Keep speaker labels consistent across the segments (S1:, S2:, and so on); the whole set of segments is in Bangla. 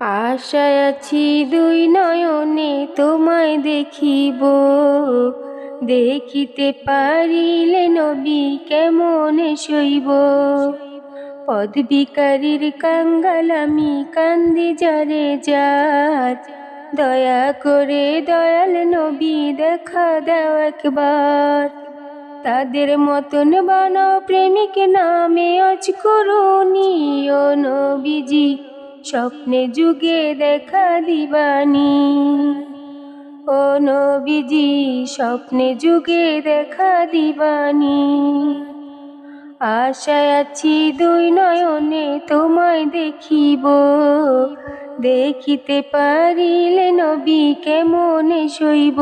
S1: আশায় আছি দুই নয়নে তোমায় দেখিব। দেখিতে পারিলে নবী কেমন শৈব পদবিকারীর কাঙ্গাল আমি কান্দি যারে যার। দয়া করে দয়াল নবী দেখা দাও একবার। তাদের মতন বানাও প্রেমিক নামে আজ করুনি নবীজি। স্বপ্নে যুগে দেখা দিবানি। ও নবীজি, স্বপ্নে যুগে দেখা দিবানি। আশায় আছি দুই নয়নে তোমায় দেখিব। দেখিতে পারিলে নবী কেমনে শৈব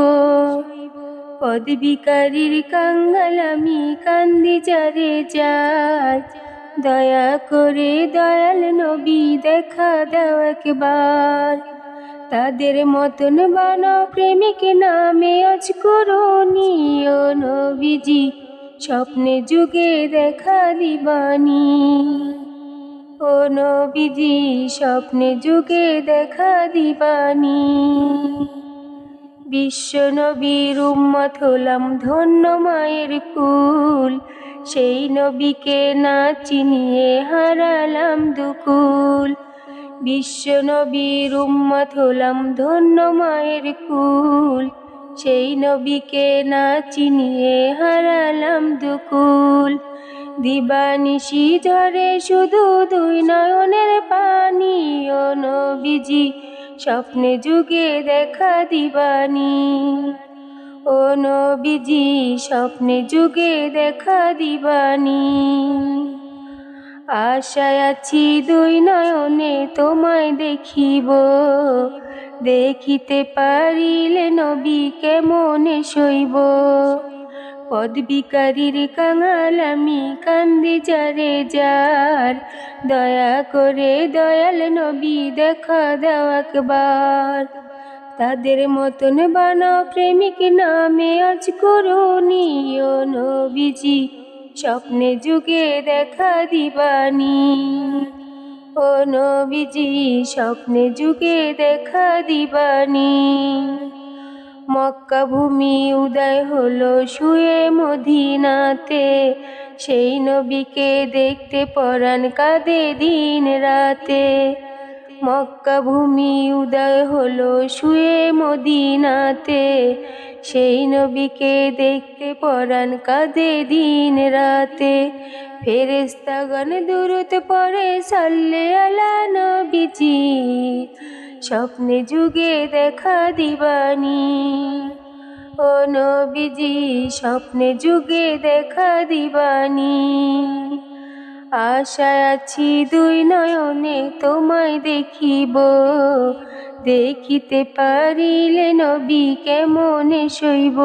S1: পদবিকারীর কাঙ্গাল আমি কান্দি যারে যার। দয়া করে দয়াল নবী দেখা দাও একবার। তাদের মতন বানাও প্রেমিক নামে আজ করুনি ও নবীজি, স্বপ্নে যুগে দেখা দিবানি। ও নবীজি, স্বপ্নে যুগে দেখা দিবানি। বিশ্ব নবীর উম্মত হলাম ধন্য মায়ের কুল। সেই নবীকে না চিনিয়ে হারালাম দুকুল। বিশ্ব নবীর উম্মত হলাম ধন্য মায়ের কুল। সেই নবীকে না চিনিয়ে হারালাম দুকুল। দিবানিশি ঝরে শুধু দুই নয়নের পানি। ও নবীজি স্বপ্নে যুগে দেখা দিবানি। ও নবীজি, স্বপ্নে যুগে দেখা দিবানি। আশায় আছি দুই নয়নে তোমায় দেখিব। দেখিতে পারিলে নবী কেমনে শৈব পদবিকারীর কাঙাল আমি কান্দি যারে যার। দয়া করে দয়াল নবী দেখা দাও একবার। তাদের মতন বানাও প্রেমিক নামে আজ করুনি ও নবীজি। স্বপ্নে যুগে দেখা দিবানি। ও নবীজি, স্বপ্নে যুগে দেখা দিবানি। মক্কা ভূমি উদয় হলো শুয়ে মদিনাতে। সেই নবীকে দেখতে পরাণ কাঁদে দিন রাতে। মক্কা ভূমি উদয় হলো শুয়ে মদিনাতে। সেই নবীকে দেখতে পরাণ কাঁদে দিন রাতে। ফেরেস্তাগণ দূরত পরে সাল্লে আলা নবীজি। স্বপ্নে যুগে দেখা দিবানি। ও নবীজি, স্বপ্নে যুগে দেখা দিবানি। আশায় আছি দুই নয়নে তোমায় দেখিব। দেখিতে পারিলে নবী কেমনে শৈব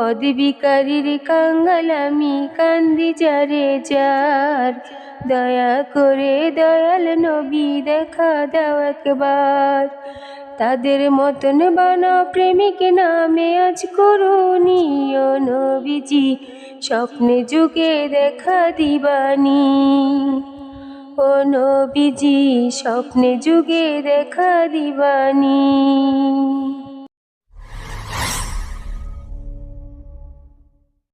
S1: পদবিকারীর কাঙ্গাল আমি কান্দি যারে যার। দয়া করে দয়াল নবী দেখা দাও একবার। তাদের মতন বানাও প্রেমিক নামে আজ করুনি ও নবীজি, স্বপ্নে যুগে দেখা দিবানি। ও নবীজি, স্বপ্নে যুগে দেখা দিবানি।